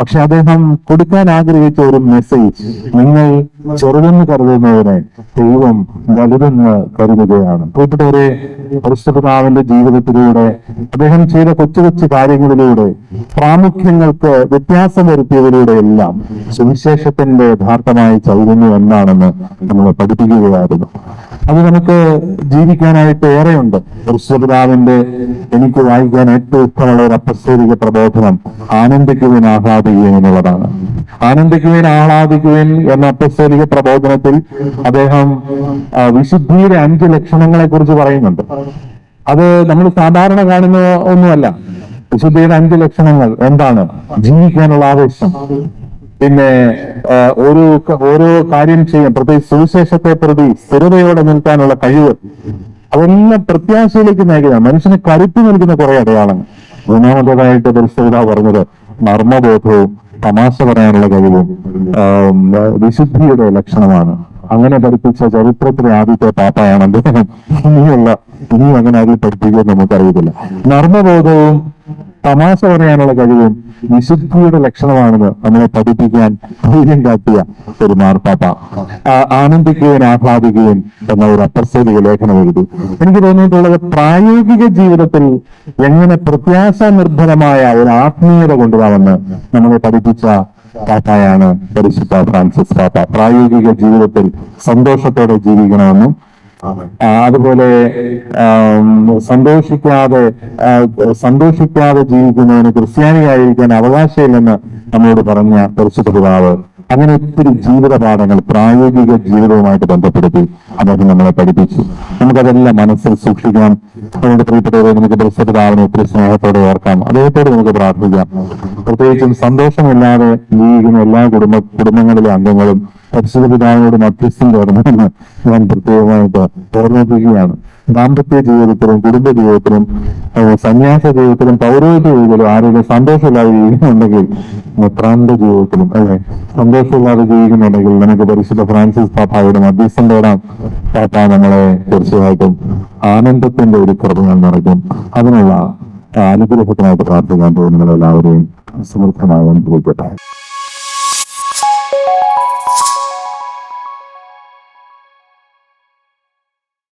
പക്ഷെ അദ്ദേഹം കൊടുക്കാൻ ആഗ്രഹിച്ച ഒരു മെസ്സേജ് നിങ്ങൾ ചെറുതെന്ന് കരുതുന്നവരെ ദൈവം വലുതെന്ന് കരുതുകയാണ്. പ്രിയപ്പെട്ടവരെ പരിശുദ്ധനാവിന്റെ ജീവിതത്തിലൂടെ അദ്ദേഹം ചെയ്ത കൊച്ചു കൊച്ചു കാര്യങ്ങളിലൂടെ പ്രാമുഖ്യങ്ങൾക്ക് വ്യത്യാസം വരുത്തിയതിലൂടെ എല്ലാം സുവിശേഷത്തിന്റെ യഥാർത്ഥമായ ചൈതന്യം എന്താണെന്ന് നമ്മളെ പഠിപ്പിക്കുകയായിരുന്നു. അത് നമുക്ക് ജീവിക്കാനായിട്ട് ഏറെയുണ്ട്. പരിശുദ്ധപിതാവിന്റെ എനിക്ക് വായിക്കാൻ ഏറ്റവും ഇഷ്ടമുള്ള ഒരു അപ്പസ്തോലിക പ്രബോധനം ആനന്ദിക്കുവിൻ ആഹ്ലാദിക്കുവിൻ എന്നുള്ളതാണ്. ആനന്ദിക്കുവിൻ ആഹ്ലാദിക്കുവിൻ എന്ന അപ്പസ്തോലിക പ്രബോധനത്തിൽ അദ്ദേഹം വിശുദ്ധിയുടെ അഞ്ച് ലക്ഷണങ്ങളെ കുറിച്ച് പറയുന്നുണ്ട്. അത് നമ്മൾ സാധാരണ കാണുന്ന ഒന്നുമല്ല. വിശുദ്ധിയുടെ അഞ്ച് ലക്ഷണങ്ങൾ എന്താണ്? ജീവിക്കാനുള്ള ആവേശം. പിന്നെ ഓരോ ഓരോ കാര്യം ചെയ്യാൻ പ്രത്യേകിച്ച് സുവിശേഷത്തെ പ്രതി സ്ഥിരതയോടെ നിൽക്കാനുള്ള കഴിവ്. അതെല്ലാം പ്രത്യാശയിലേക്ക് നയിക്കുക മനുഷ്യന് കരുത്ത് നൽകുന്ന കുറെ അടയാളങ്ങൾ. മൂന്നാമതായിട്ട് പരിസ്ഥിത പറഞ്ഞത് നർമ്മബോധവും തമാശ പറയാനുള്ള കഴിവും വിശുദ്ധിയുടെ ലക്ഷണമാണ്. അങ്ങനെ പഠിപ്പിച്ച ചരിത്രത്തിലെ ആദ്യത്തെ പാപ്പയാണ് അദ്ദേഹം ഇനിയുള്ള ഇനിയും അങ്ങനെ അതിൽ പഠിപ്പിക്കുമെന്ന് നമുക്കറിയത്തില്ല. നർമ്മബോധവും തമാശ പറയാനുള്ള കഴിവും വിശുദ്ധിയുടെ ലക്ഷണമാണെന്ന് നമ്മളെ പഠിപ്പിക്കാൻ ധൈര്യം കാട്ടിയ ഒരു മാർപ്പാപ്പ ആനന്ദിക്കുകയും ആഹ്ലാദിക്കുകയും എന്ന ഒരു അപ്രസേലിക ലേഖനം എഴുതി. എനിക്ക് തോന്നിയിട്ടുള്ളത് പ്രായോഗിക ജീവിതത്തിൽ എങ്ങനെ പ്രത്യാശ നിർഭരമായ ഒരു ആത്മീയത കൊണ്ടുവരാമെന്ന് നമ്മളെ പഠിപ്പിച്ച പാപ്പായാണ് പരിശുദ്ധ ഫ്രാൻസിസ് പാപ്പ പ്രായോഗിക ജീവിതത്തിൽ സന്തോഷത്തോടെ ജീവിക്കണമെന്നും അതുപോലെ സന്തോഷിക്കാതെ സന്തോഷിക്കാതെ ജീവിക്കുന്നതിന് ക്രിസ്ത്യാനിയായിരിക്കാൻ അവകാശമില്ലെന്ന് നമ്മളോട് പറഞ്ഞ പരിശുദ്ധ പിതാവ് അങ്ങനെ ഒത്തിരി ജീവിത പാഠങ്ങൾ പ്രായോഗിക ജീവിതവുമായിട്ട് ബന്ധപ്പെടുത്തി അദ്ദേഹം നമ്മളെ പഠിപ്പിച്ചു. നമുക്കതെല്ലാം മനസ്സിൽ സൂക്ഷിക്കാം അതുകൊണ്ട് പ്രിയപ്പെട്ടവരെ നമുക്ക് പരിശുദ്ധ പിതാവിനെ ഒത്തിരി സ്നേഹത്തോടെ ഓർക്കാം. അദ്ദേഹത്തോട് നമുക്ക് പ്രാർത്ഥിക്കാം. പ്രത്യേകിച്ചും സന്തോഷമില്ലാതെ ജീവിക്കുന്ന എല്ലാ കുടുംബ കുടുംബങ്ങളിലെ അംഗങ്ങളും പരിശുദ്ധ പിതാവിനോട് മധ്യസ്ഥം ചേർന്നെന്ന് ഞാൻ പ്രത്യേകമായിട്ട് ഓർമ്മിപ്പിക്കുകയാണ്. ദാമ്പത്യ ജീവിതത്തിലും കുടുംബ ജീവിതത്തിലും സന്യാസ ജീവിതത്തിലും പൗരോഹിത്യ ജീവിതത്തിലും ആരെങ്കിലും സന്തോഷമില്ലാതെ ജീവിക്കുന്നുണ്ടെങ്കിൽ പ്രാന്ത ജീവിതത്തിലും അല്ലെ? സന്തോഷമില്ലാതെ ജീവിക്കുന്നുണ്ടെങ്കിൽ നമുക്ക് പരിശുദ്ധ ഫ്രാൻസിസ് പാപ്പായുടെ മധ്യസ്ഥം തേടാം പാപ്പ നമ്മളെ തീർച്ചയായിട്ടും ആനന്ദത്തിന്റെ ഒരു കൃപകൾ നടക്കും അതിനുള്ള അനുഗ്രഹത്തിനായിട്ട് പ്രാർത്ഥിക്കാൻ പോകുന്ന എല്ലാവരെയും സമൃദ്ധമായി അനുഭവപ്പെട്ടെ